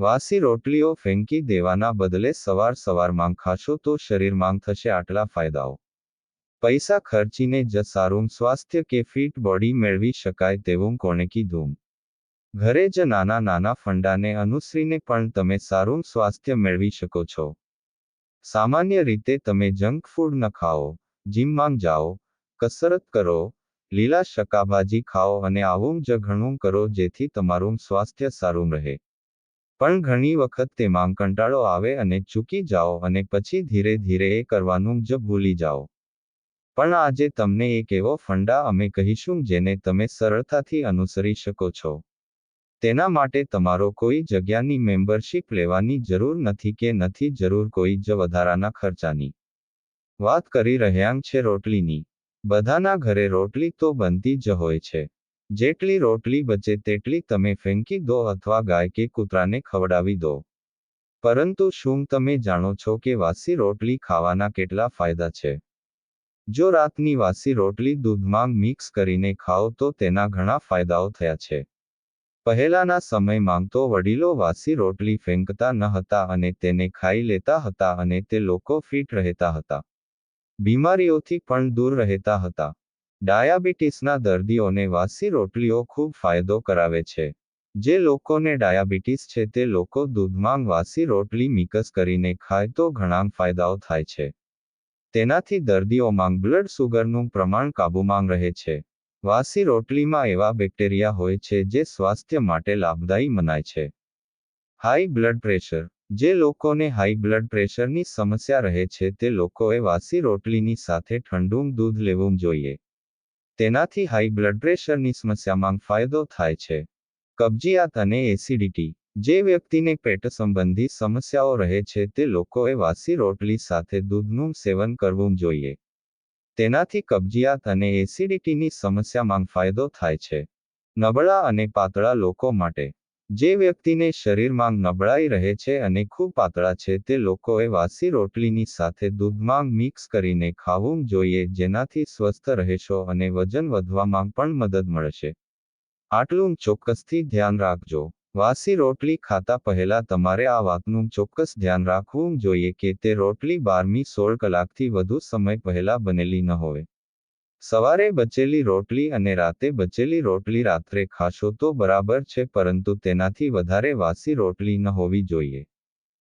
વાસી રોટલીઓ ફેંકી દેવાના બદલે સવાર સવારમાં ખાશો તો શરીરમાં થશે આટલા ફાયદાઓ. પૈસા ખર્ચીને જ સારું, સ્વાસ્થ્ય કે ફિટ બોડી મેળવી શકાય તેવું કોને કીધું ઘરે જ નાના નાના ફંડાને અનુસરીને પણ તમે સારું, સ્વાસ્થ્ય મેળવી શકો છો. સામાન્ય રીતે તમે જંક ફૂડ ન ખાઓ જીમમાં જાઓ, કસરત કરો, લીલા શાકભાજી ખાઓ અને આવું જ ઘણું કરો જેથી તમારું સ્વાસ્થ્ય સારું રહે. પણ ઘણી વખત તેમાં કંટાળો આવે અને ચૂકી જાઓ અને પછી ધીરે ધીરે એ કરવાનું જ ભૂલી જાઓ. પણ આજે તમને એક એવો ફંડા અમે કહીશું જેને તમે સરળતાથી અનુસરી શકો છો. તેના માટે તમારો કોઈ જગ્યાની મેમ્બરશીપ લેવાની જરૂર નથી કે નથી જરૂર કોઈ જ વધારાના ખર્ચાની. વાત કરી રહ્યા છે રોટલીની. બધાના ઘરે રોટલી તો બનતી જ હોય છે. જેટલી રોટલી બચે તેટલી તમે ફેંકી દો અથવા ગાય કે કૂતરાને ખવડાવી દો. પરંતુ શું તમે જાણો છો કે વાસી રોટલી ખાવાના કેટલા ફાયદા છે? જો રાતની વાસી રોટલી દૂધમાં મિક્સ કરીને ખાઓ તો તેના ઘણા ફાયદાઓ થયા છે. પહેલાના સમયમાં તો વડીલો વાસી રોટલી ફેંકતા ન હતા અને તેને ખાઈ લેતા હતા અને તે લોકો ફિટ રહેતા હતા. બીમારીઓથી પણ દૂર રહેતા હતા. ડાયાબિટીસના દર્દીઓને વાસી રોટલીઓ ખૂબ ફાયદો કરાવે છે. જે લોકોને ડાયાબિટીસ છે તે લોકો દૂધમાં વાસી રોટલી મિક્સ કરીને ખાય તો ઘણા ફાયદાઓ થાય છે. તેનાથી દર્દીઓમાં બ્લડ સુગરનું પ્રમાણ કાબૂમાં રહે છે. વાસી રોટલીમાં એવા બેક્ટેરિયા હોય છે જે સ્વાસ્થ્ય માટે લાભદાયી મનાય છે. High blood pressure. જે લોકોને હાઈ બ્લડ પ્રેશરની સમસ્યા રહે છે તે લોકોએ વાસી રોટલીની સાથે ઠંડુ દૂધ લેવું જોઈએ. તેનાથી હાઈ બ્લડ પ્રેશરની સમસ્યામાં ફાયદો થાય છે. કબજિયાત અને એસિડિટી. જે વ્યક્તિને પેટ સંબંધી સમસ્યાઓ રહે છે, તે લોકોએ વાસી રોટલી સાથે દૂધનું સેવન કરવું જોઈએ. તેનાથી કબજિયાત અને એસિડિટીની સમસ્યામાં ફાયદો થાય છે. નબળા અને પાતળા લોકો માટે. જે વ્યક્તિને શરીરમાં નબળાઈ રહે છે અને ખૂબ પાતળા છે, તે લોકોએ વાસી રોટલીની સાથે દૂધમાં મિક્સ કરીને ખાવું જોઈએ, જેનાથી સ્વસ્થ રહેશો અને વજન વધવામાં પણ મદદ મળશે. આટલું ચોક્કસથી ધ્યાન રાખજો. વાસી રોટલી ખાતા પહેલા તમારે આ વાતનું ચોક્કસ ધ્યાન રાખવું જોઈએ કે તે રોટલી બારમી સોળ કલાકથી વધુ સમય પહેલા બનેલી ન હોય. સવારે બચેલી રોટલી અને રાતે બચેલી રોટલી રાત્રે ખાશો તો બરાબર છે, પરંતુ તેનાથી વધારે વાસી રોટલી ન હોવી જોઈએ.